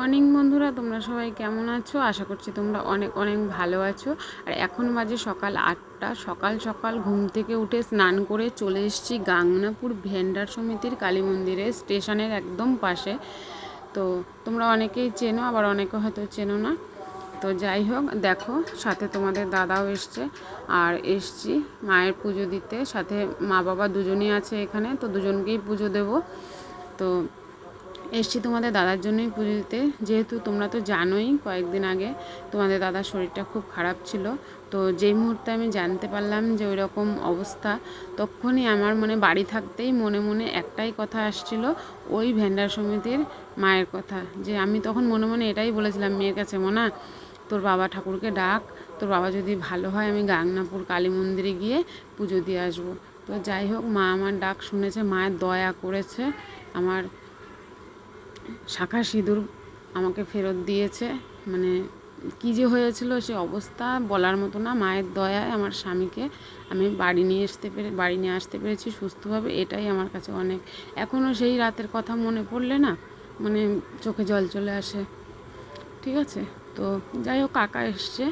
Morning বন্ধুরা। তোমরা সবাই কেমন আছো? আশা করছি তোমরা অনেক অনেক ভালো আছো। আর এখন বাজে সকাল আটটা। সকাল সকাল ঘুম থেকে উঠে স্নান করে চলে এসেছি গাংনাপুর ভেন্ডার সমিতির কালী মন্দিরে, স্টেশনের একদম পাশে। তো তোমরা অনেকেই চেনো, আবার অনেকে হয়তো চেনো না। তো যাই হোক, দেখো, সাথে তোমাদের দাদাও এসছে। আর এসছি মায়ের পুজো দিতে। সাথে মা বাবা দুজনই আছে এখানে, তো দুজনকেই পুজো দেবো। তো এসছি তোমাদের দাদার জন্যই পুজো দিতে। যেহেতু তোমরা তো জানোই, কয়েকদিন আগে তোমাদের দাদার শরীরটা খুব খারাপ ছিল। তো যেই মুহূর্তে আমি জানতে পারলাম যে ওই রকম অবস্থা, তখনই আমার মনে বাড়ি থাকতেই মনে মনে একটাই কথা আসছিল, ওই ভেন্ডার সমিতির মায়ের কথা। যে আমি তখন মনে মনে এটাই বলেছিলাম, মেয়ের কাছে মোনা, তোর বাবা ঠাকুরকে ডাক, তোর বাবা যদি ভালো হয় আমি গাংনাপুর কালী মন্দিরে গিয়ে পুজো দিয়ে আসব। তো যাই হোক, মা আমার ডাক শুনেছে, মায়ের দয়া করেছে, আমার শাখা সিঁদুর আমাকে ফেরত দিয়েছে। মানে কী যে হয়েছিল সে অবস্থা বলার মতো না। মায়ের দয়ায় আমার স্বামীকে আমি বাড়ি নিয়ে আসতে পেরে, বাড়ি নিয়ে আসতে পেরেছি সুস্থভাবে। এটাই আমার কাছে অনেক। এখনও সেই রাতের কথা মনে পড়লে না মানে চোখে জল চলে আসে। ঠিক আছে? তো যাই হোক, কাকা এসছে।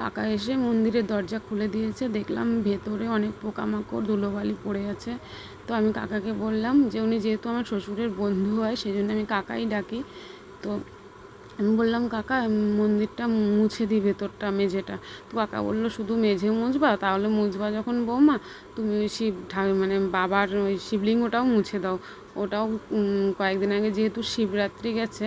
কাকা এসে মন্দিরের দরজা খুলে দিয়েছে। দেখলাম ভেতরে অনেক পোকামাকড়, ধুলোবালি পড়ে আছে। তো আমি কাকাকে বললাম যে, উনি যেহেতু আমার শ্বশুরের বন্ধু হয় সেই জন্য আমি কাকাই ডাকি। তো আমি বললাম, কাকা, মন্দিরটা মুছে দিই ভেতরটা, মেঝেটা। তো কাকা বলল, শুধু মেঝে মুছবা, তাহলে মুছবা যখন বৌমা, তুমি ওই শিব মানে বাবার ওই শিবলিঙ্গটাও মুছে দাও। ওটাও কয়েকদিন আগে যেহেতু শিবরাত্রি গেছে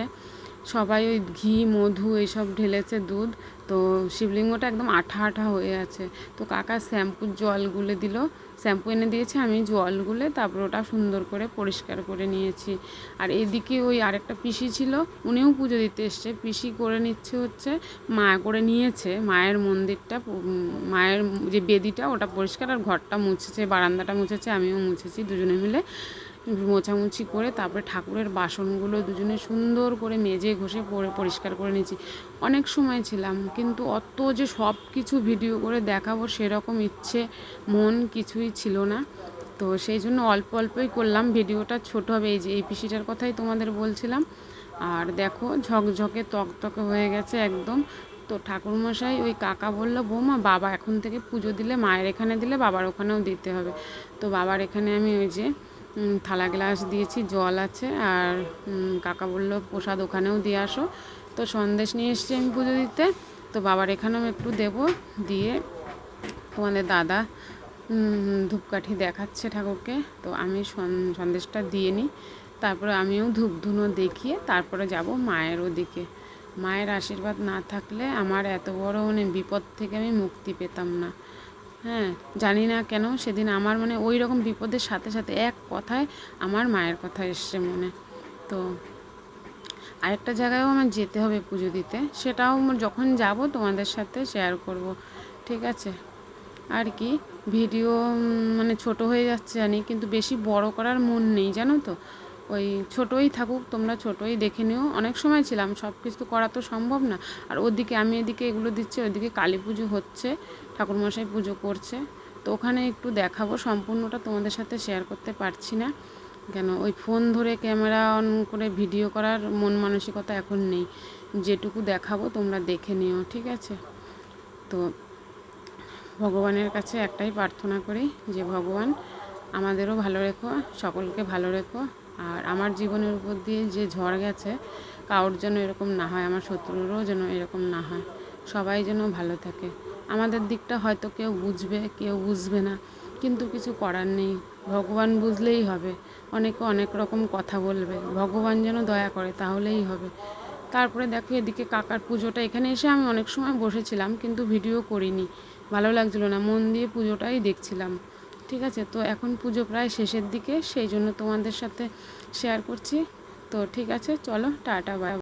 সবাই ওই ঘি, মধু এইসব ঢেলেছে দুধ। তো শিবলিঙ্গটা একদম আঠা আঠা হয়ে আছে। তো কাকা শ্যাম্পুর জল গুলে দিল। শ্যাম্পু এনে দিয়েছে, আমি জল গুলে তারপর ওটা সুন্দর করে পরিষ্কার করে নিয়েছি। আর এদিকে ওই আরেকটা পিসি ছিল, উনিও পুজো দিতে এসছে। পিসি করে নিচ্ছে হচ্ছে, মা করে নিয়েছে মায়ের মন্দিরটা মায়ের যে বেদিটা ওটা পরিষ্কার। আর ঘরটা মুছেছে, বারান্দাটা মুছেছে, আমিও মুছেছি দুজনে মিলে। মোছামুছি করে তারপরে ঠাকুরের বাসনগুলো দুজনে সুন্দর করে মেজে ঘষে পরে পরিষ্কার করে নিয়েছি। অনেক সময় ছিলাম, কিন্তু অত যে সব কিছু ভিডিও করে দেখাবো সেরকম ইচ্ছে, মন কিছুই ছিল না। তো সেই জন্য অল্প অল্পই করলাম। ভিডিওটা ছোট হবে, এই যে এই পিসিটার কথাই তোমাদের বলছিলাম। আর দেখো, ঝকঝকে, তকতকে হয়ে গেছে একদম। তো ঠাকুরমশাই, ওই কাকা বলল, বৌমা, বাবা এখন থেকে পুজো দিলে, মায়ের এখানে দিলে বাবার ওখানেও দিতে হবে। তো বাবার এখানে আমি ওই যে থালা গ্লাস দিয়েছি, জল আছে আর কাকা বলল, প্রসাদ ওখানেও দিয়ে আসো। তো সন্দেশ নিয়ে এসছি আমি পুজো দিতে। তো বাবার এখানেও একটু দেব, দিয়ে তোমাদের দাদা ধূপকাঠি দেখাচ্ছে ঠাকুরকে। তো আমি সন্দেশটা দিয়ে নিই। তারপরে আমিও ধূপ ধুনো দেখিয়ে তারপরে যাব মায়ের ওদিকে। মায়ের আশীর্বাদ না থাকলে আমার এত বড় মানে বিপদ থেকে আমি মুক্তি পেতাম না। হ্যাঁ জানি না কেন সেদিন আমার মানে ওই রকম বিপদের সাথে সাথে এক কথায় আমার মায়ের কথা এসছে মনে। তো আরেকটা জায়গায়ও আমার যেতে হবে পুজো দিতে, সেটাও যখন যাব তোমাদের সাথে শেয়ার করব, ঠিক আছে? আর কি, ভিডিও মানে ছোট হয়ে যাচ্ছে জানি, কিন্তু বেশি বড় করার মন নেই, জানো তো? ওই ছোটোই থাকুক, তোমরা ছোটোই দেখে নিও। অনেক সময় ছিলাম সব কিছু করা তো সম্ভব না। আর ওদিকে আমি এদিকে এগুলো দিচ্ছি ওইদিকে কালী পুজো হচ্ছে, ঠাকুরমশাই পুজো করছে। তো ওখানে একটু দেখাবো, সম্পূর্ণটা তোমাদের সাথে শেয়ার করতে পারছি না। কেন, ওই ফোন ধরে ক্যামেরা অন করে ভিডিও করার মন মানসিকতা এখন নেই। যেটুকু দেখাবো তোমরা দেখে নিও, ঠিক আছে? তো ভগবানের কাছে একটাই প্রার্থনা করি যে, ভগবান আমাদেরও ভালো রেখো, সকলকে ভালো রেখো। আর আমার জীবনের উপর দিয়ে যে ঝড় গেছে, কারোর যেন এরকম না হয়, আমার শত্রুরও যেন এরকম না হয়, সবাই যেন ভালো থাকে। আমাদের দিকটা হয়তো কেউ বুঝবে কেউ বুঝবে না, কিন্তু কিছু করার নেই। ভগবান বুঝলেই হবে, অনেকে অনেক রকম কথা বলবে, ভগবান যেন দয়া করে তাহলেই হবে। তারপরে দেখো এদিকে কাকার পুজোটা, এখানে এসে আমি অনেক সময় বসেছিলাম, কিন্তু ভিডিও করিনি, ভালো লাগছিল না, মন দিয়ে পুজোটাই দেখছিলাম। ঠিক আছে? তো এখন পুজো প্রায় শেষের দিকে, সেই জন্য তোমাদের সাথে শেয়ার করছি। তো ঠিক আছে, চলো, টাটা বাই